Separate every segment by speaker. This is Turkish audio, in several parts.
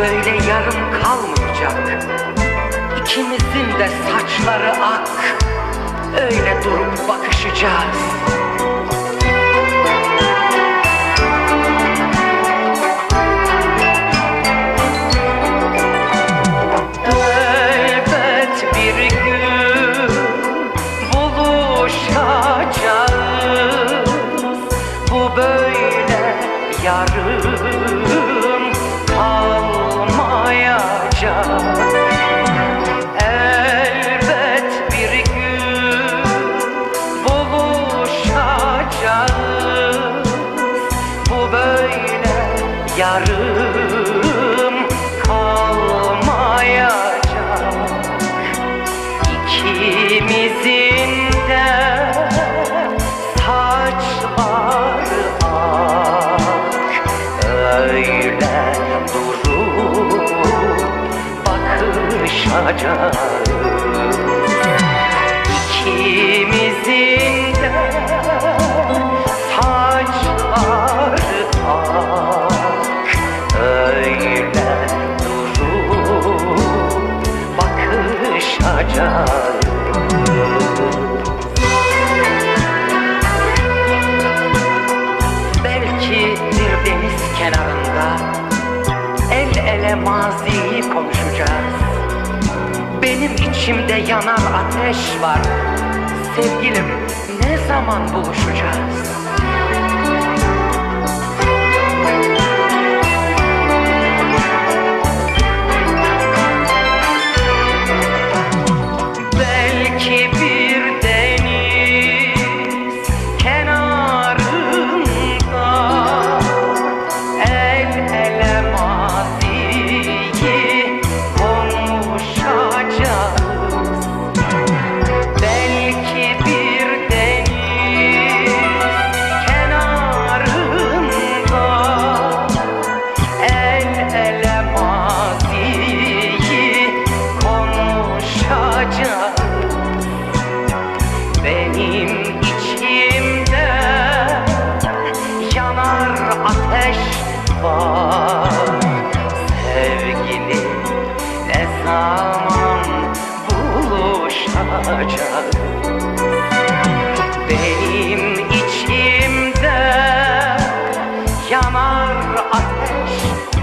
Speaker 1: böyle yarım kalmayacak. İkimizin de saçları ak. Öyle durup bakışacağız. Buluşacağız Bu böyle yarım kalmayacak. İkimizin de saçları ak. Öyle durup bakışacağız Belki bir deniz kenarında El ele maziyi konuşacağız Benim içimde yanar ateş var Sevgilim ne zaman buluşacağız?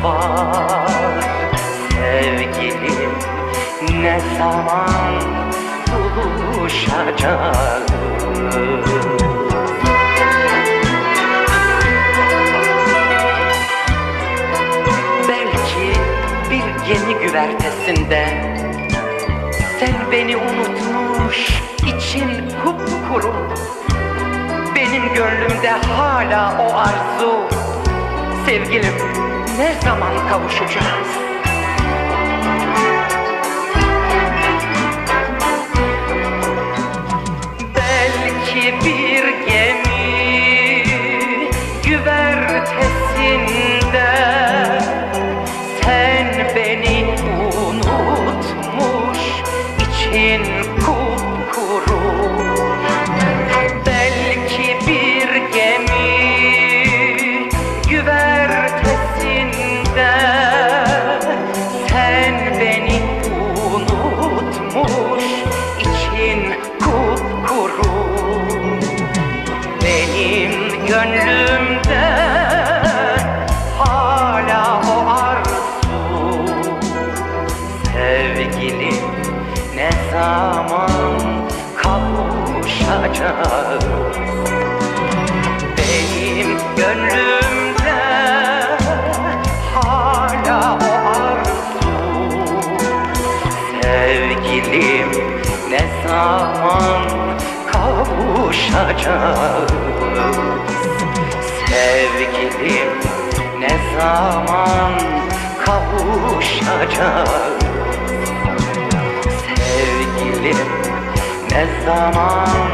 Speaker 1: Var. Sevgilim ne zaman buluşacağız? Belki bir gemi güvertesinde Sen beni unutmuş için kupkuru Benim gönlümde hala o arzu. Sevgilim ne zaman kavuşacağız? Gönlümde hala o arzu. Sevgilim ne zaman kavuşacağız? Benim gönlümde hala o arzu. Sevgilim ne zaman kavuşacağız Sevgilim ne zaman kavuşacağız Sevgilim ne zaman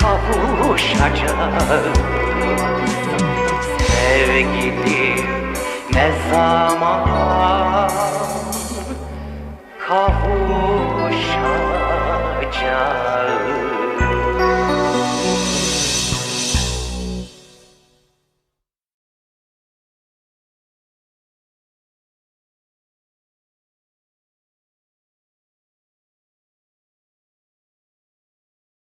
Speaker 1: kavuşacağız Sevgilim ne zaman kavuşacağız